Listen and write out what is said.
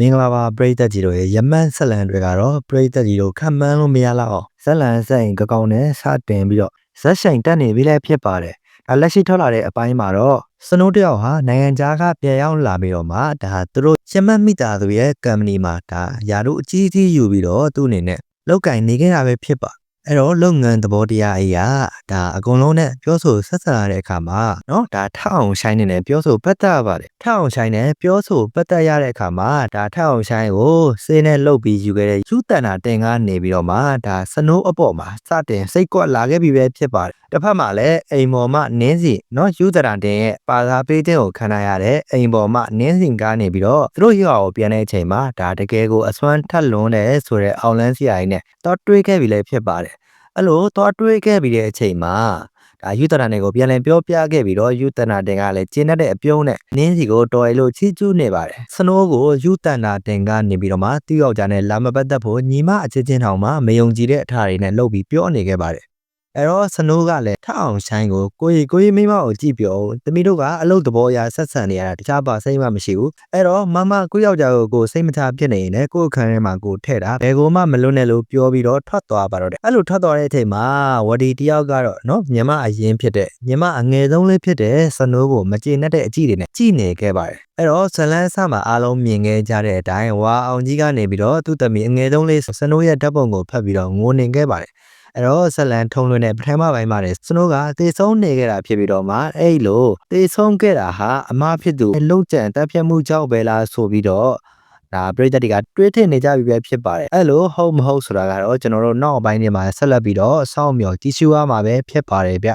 မင်္ဂလာပါပရိသတ်ကြီးတို့ရဲ့ယမန်ဆက်လန်တွေကတော့ပရိသတ်ကြီးတို့ခံမှန်းလို့မရတော့အောင်ဇက်လန်ဆက်ရင်ကကောင်းနဲ့စတင်ပြီးတော့ဇက်ဆိုင်တက်နေပြီလည်းဖြစ်ပါတယ်ဒါလက်ရှိထွက်လာတဲ့အပိုင်းမှာတော့စနိုးတယောက်ဟာနိုင်ငံခြားကပြန်ရောက်လာပြီးတော့မှဒါသူတို့ယမန်မိသားစုရဲ့ကမ္ပဏီမှာဒါယာတို့အကြီးကြီးယူပြီးတော့သူ့အနေနဲ့လောက်ကင်နေခဲ့တာပဲဖြစ်ပါ အဲ့တော့လုပ်ငန်းသဘောတရားအရာဒါအကုန်လုံးနဲ့ပြောဆိုဆက်ဆံရတဲ့အခါမှာเนาะဒါထအောင်ရှိုင်းနေတယ်ပြောဆိုပတ်သက်ရပါတယ်ထအောင်ရှိုင်းနဲ့ပြောဆိုပတ်သက်ရတဲ့အခါမှာဒါထအောင်ရှိုင်းကိုစေးနဲ့လှုပ်ပြီးယူခဲ့တဲ့ယူတန်တာတင်ကားနေပြီးတော့မှဒါစနိုးအပေါ်မှာစတင်စိတ်ကွက်လာခဲ့ပြီပဲဖြစ်ပါတယ်တစ်ဖက်မှာလည်းအိမ်ပေါ်မှာနင်းစီเนาะယူတန်တာတင်ရဲ့ပါသာပေးတဲ့ကိုခံရရတဲ့အိမ်ပေါ်မှာနင်းစီကားနေပြီးတော့သူတို့ရွာကိုပြန်တဲ့အချိန်မှာဒါတကယ်ကိုအစွမ်းထက်လွန်းတယ်ဆိုတဲ့အောင်လန်းစီယာကြီးနဲ့တော့တွေးခဲ့ပြီလည်းဖြစ်ပါတယ် အဲ့လိုသွားတွေးခဲ့ပြီးတဲ့အချိန်မှာဒါယူတနာတွေကိုပြန်လည်ပြောပြခဲ့ပြီးတော့ယူတနာတင်ကလည်းကျင်းတတ်တဲ့အပြုံးနဲ့နင်းစီကိုတော်ရလို့ချီးကျူးနေပါတယ်စနိုးကိုယူတနာတင်ကနေပြီးတော့မှတီးယောက်ျားနဲ့လာမပတ်သက်ဖို့ညီမအချင်းချင်းထောင်မှာမယုံကြည်တဲ့အထာတွေနဲ့လှုပ်ပြီးပြောနေခဲ့ပါတယ် အဲ့တော့စနိုးကလည်းထအောင်ဆိုင်ကိုကိုရီကိုရီမိမကိုကြည့်ပြောတမီတို့ကအလုတ်တဘောအရာဆက်ဆံနေရတာတခြားပါစိတ်မှမရှိဘူးအဲ့တော့မမကိုယောက်ျားကိုကိုစိတ်မချဖြစ်နေရင်လည်းကိုယ့်အခန်းထဲမှာကိုထည့်တာဘယ်ကိုမှမလွတ်နဲ့လို့ပြောပြီးတော့ထွက်သွားပါတော့တယ်အဲ့လိုထွက်သွားတဲ့အချိန်မှာဝဒီတယောက်ကတော့နော်ညီမအရင်ဖြစ်တဲ့ညီမအငယ်ဆုံးလေးဖြစ်တဲ့စနိုးကိုမကျေနပ်တဲ့အကြည့်တွေနဲ့ကြည်နေခဲ့ပါတယ်အဲ့တော့ဇလန်းဆမှာအားလုံးမြင်ခဲ့ကြတဲ့အတိုင်းဝါအောင်ကြီးကနေပြီးတော့သူ့တမီအငယ်ဆုံးလေးစနိုးရဲ့ဓာတ်ပုံကိုဖတ်ပြီးတော့ငိုနေခဲ့ပါတယ် အဲ့တော့ဇလန်ထုံလွင်တဲ့ပထမပိုင်းမှာလည်းစနိုးကတေဆုံးနေခဲ့တာဖြစ်ပြီးတော့မှအဲ့လိုတေဆုံးခဲ့တာဟာအမဖြစ်သူလုံကျန်တပ်ဖြတ်မှုကြောင့်ပဲလားဆိုပြီးတော့ဒါပရိသတ်တွေကတွေးထင်နေကြပြီပဲဖြစ်ပါတယ်အဲ့လိုဟုတ်မဟုတ်ဆိုတာကတော့ကျွန်တော်တို့နောက်အပိုင်းတွေမှာဆက်လက်ပြီးတော့စောင့်မျှော်ကြည့်ရှုရမှာပဲဖြစ်ပါတယ်ဗျ